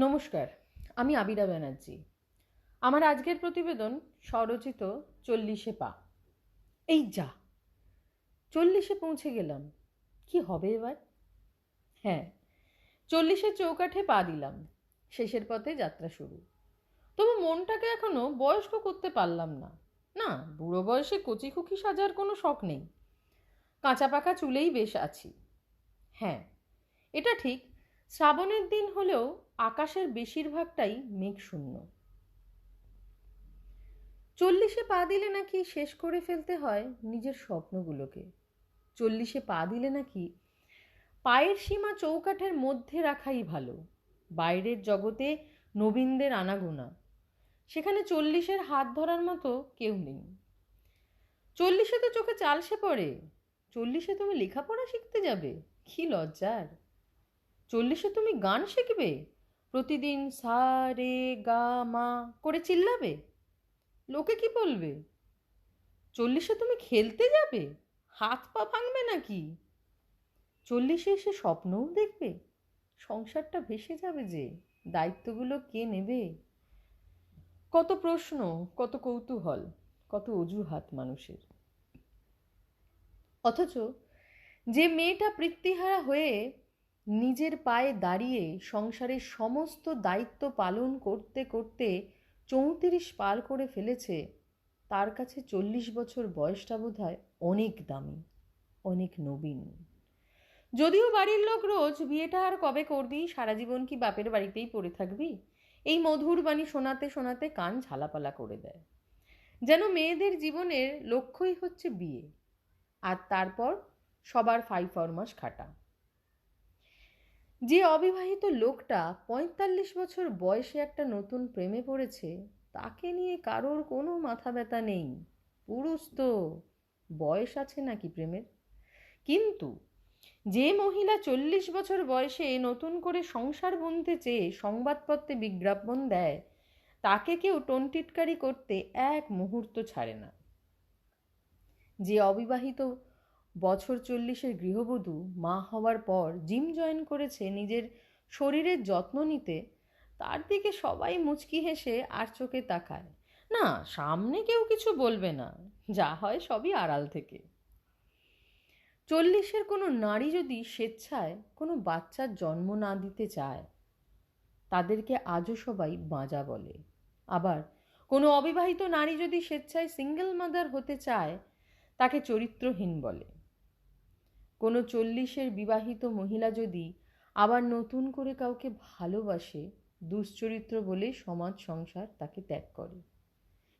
নমস্কার, আমি আবিরা ব্যানার্জি। আমার আজকের প্রতিবেদন স্বরচিত চল্লিশে পা। এই যা, চল্লিশে পৌঁছে গেলাম। কি হবে এবার? হ্যাঁ চল্লিশের চৌকাঠে পা দিলাম। শেষের পথে যাত্রা শুরু। তবু মনটাকে এখনও বয়স্ক করতে পারলাম না। না, বুড়ো বয়সে কচি খুকি সাজার কোনো শখ নেই। কাঁচা পাকা চুলেই বেশ আছি। হ্যাঁ এটা ঠিক, শ্রাবণের দিন হলেও আকাশের বেশিরভাগটাই মেঘশূন্য। চল্লিশে পা দিলে নাকি শেষ করে ফেলতে হয় নিজের স্বপ্নগুলোকে। চল্লিশে পা দিলে নাকি পায়ের সীমা চৌকাঠের মধ্যে রাখাই ভালো, বাইরের জগতে নবীনদের আনাগোনা। সেখানে চল্লিশের হাত ধরার মতো কেউ নেই। চল্লিশে তো চোখে চালসে পড়ে, চল্লিশে তুমি লেখাপড়া শিখতে যাবে, কি লজ্জার। চল্লিশে তুমি গান শিখবে প্রতিদিন সা, রে, গা, মা করে চিল্লাবে? লোকে কি বলবে? চল্লিশে তুমি খেলতে যাবে? হাত পা ভাঙবে নাকি? চল্লিশে এসে স্বপ্নও দেখবে? সংসারটা ভেসে যাবে যে? দায়িত্বগুলো কে নেবে? কত প্রশ্ন, কত কৌতূহল, কত অজুহাত মানুষের। অথচ যে মেয়েটা বৃত্তিহারা হয়ে নিজের পায়ে দাঁড়িয়ে সংসারের সমস্ত দায়িত্ব পালন করতে করতে চৌত্রিশ পার করে ফেলেছে, তার কাছে চল্লিশ বছর বয়সটা বোধ হয় অনেক দামি, অনেক নবীন। যদিও বাড়ির লোক রোজ বিয়েটা আর কবে করবি, সারা জীবন কি বাপের বাড়িতেই পড়ে থাকবি? এই মধুর বাণী শোনাতে শোনাতে কান ঝালাপালা করে দেয়। যেন মেয়েদের জীবনের লক্ষ্যই হচ্ছে বিয়ে, আর তারপর সবার ফাই ফরমাস খাটা। যে অবিবাহিত লোকটা পঁয়তাল্লিশ বছর বয়সে একটা নতুন প্রেমে পড়েছে, তাকে নিয়ে কারোর কোনো মাথা ব্যথা নেই। পুরুষ তো, বয়স আছে নাকি প্রেমের? কিন্তু যে মহিলা চল্লিশ বছর বয়সে নতুন করে সংসার বুনতে চেয়ে সংবাদপত্রে বিজ্ঞাপন দেয়, তাকে কেউ টনটিটকারি করতে এক মুহূর্ত ছাড়ে না। যে অবিবাহিত বছর চল্লিশের গৃহবধূ মা হওয়ার পর জিম জয়েন করেছে নিজের শরীরের যত্ন নিতে। তার দিকে সবাই মুচকি হেসে আর চোখে তাকায়। না, সামনে কেউ কিছু বলবে না। যা হয় সবই আড়াল থেকে। চল্লিশের কোনো নারী যদি স্বেচ্ছায় কোনো বাচ্চার জন্ম না দিতে চায়, তাদেরকে আজও সবাই বাঁজা বলে। আবার কোনো অবিবাহিত নারী যদি স্বেচ্ছায় সিঙ্গেল মাদার হতে চায়, তাকে চরিত্রহীন বলে। কোনো চল্লিশের বিবাহিত মহিলা যদি আবার নতুন করে কাউকে ভালোবাসে, দুশ্চরিত্র বলে সমাজ সংসার তাকে ত্যাগ করে।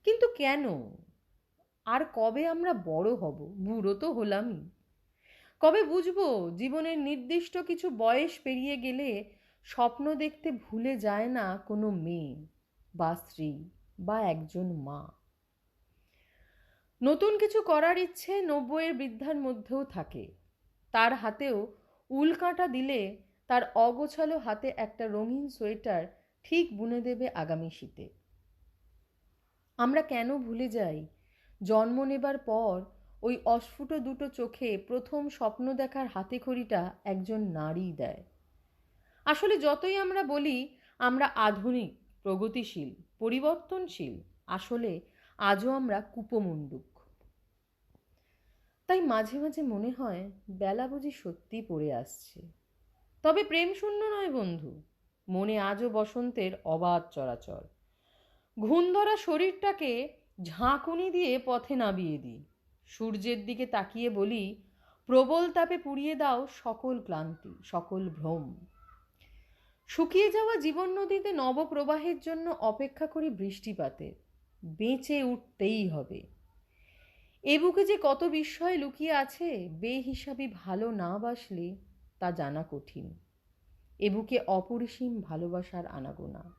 কিন্তু কেন? আর কবে আমরা বড় হব? বুড়ো তো হলামই। কবে বুঝব জীবনের নির্দিষ্ট কিছু বয়স পেরিয়ে গেলে স্বপ্ন দেখতে ভুলে যায় না কোনো মেয়ে বা স্ত্রী বা একজন মা? নতুন কিছু করার ইচ্ছে নব্বইয়ের বৃদ্ধার মধ্যেও থাকে। তার হাতেও উল কাঁটা দিলে তার অগোছালো হাতে একটা রঙিন সোয়েটার ঠিক বুনে দেবে আগামী শীতে। আমরা কেন ভুলে যাই? জন্ম নেবার পর ওই অস্ফুট দুটো চোখে প্রথম স্বপ্ন দেখার হাতে খড়িটা একজন নারী দেয়। আসলে যতই আমরা বলি, আমরা আধুনিক, প্রগতিশীল, পরিবর্তনশীল, আসলে আজও আমরা কুপমুন্ডুক তাই মাঝে মাঝে মনে হয় বেলা বুঝি সত্যি পড়ে আসছে। তবে প্রেম শূন্য নয় বন্ধু, মনে আজও বসন্তের অবাধ চরাচর। ঘুণ ধরা শরীরটাকে ঝাঁকুনি দিয়ে পথে নামিয়ে দিই। সূর্যের দিকে তাকিয়ে বলি, প্রবল তাপে পুড়িয়ে দাও সকল ক্লান্তি, সকল ভ্রম। শুকিয়ে যাওয়া জীবন নদীতে নবপ্রবাহের জন্য অপেক্ষা করি বৃষ্টিপাতের বেঁচে উঠতেই হবে। এ বুকে যে কত বিস্ময় লুকিয়ে আছে, বেহিসাবি ভালো না বাসলে তা জানা কঠিন। এ বুকে অপরিসীম ভালোবাসার আনাগোনা।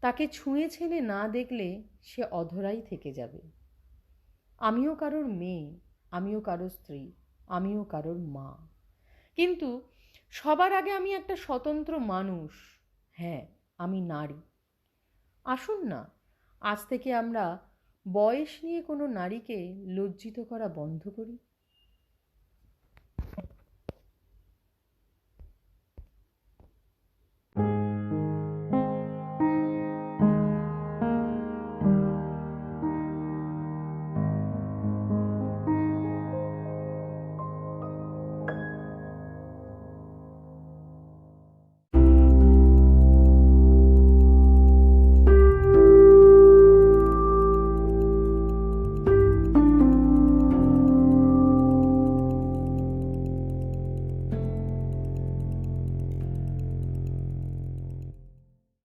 তাকে ছুঁয়ে ছেলে না দেখলে সে অধরাই থেকে যাবে। আমিও কারোর মেয়ে, আমিও কারোর স্ত্রী, আমিও কারোর মা। কিন্তু সবার আগে আমি একটা স্বতন্ত্র মানুষ। হ্যাঁ আমি নারী। আসুন না, আজ থেকে আমরা বয়স নিয়ে কোনো নারীকে লজ্জিত করা বন্ধ করি।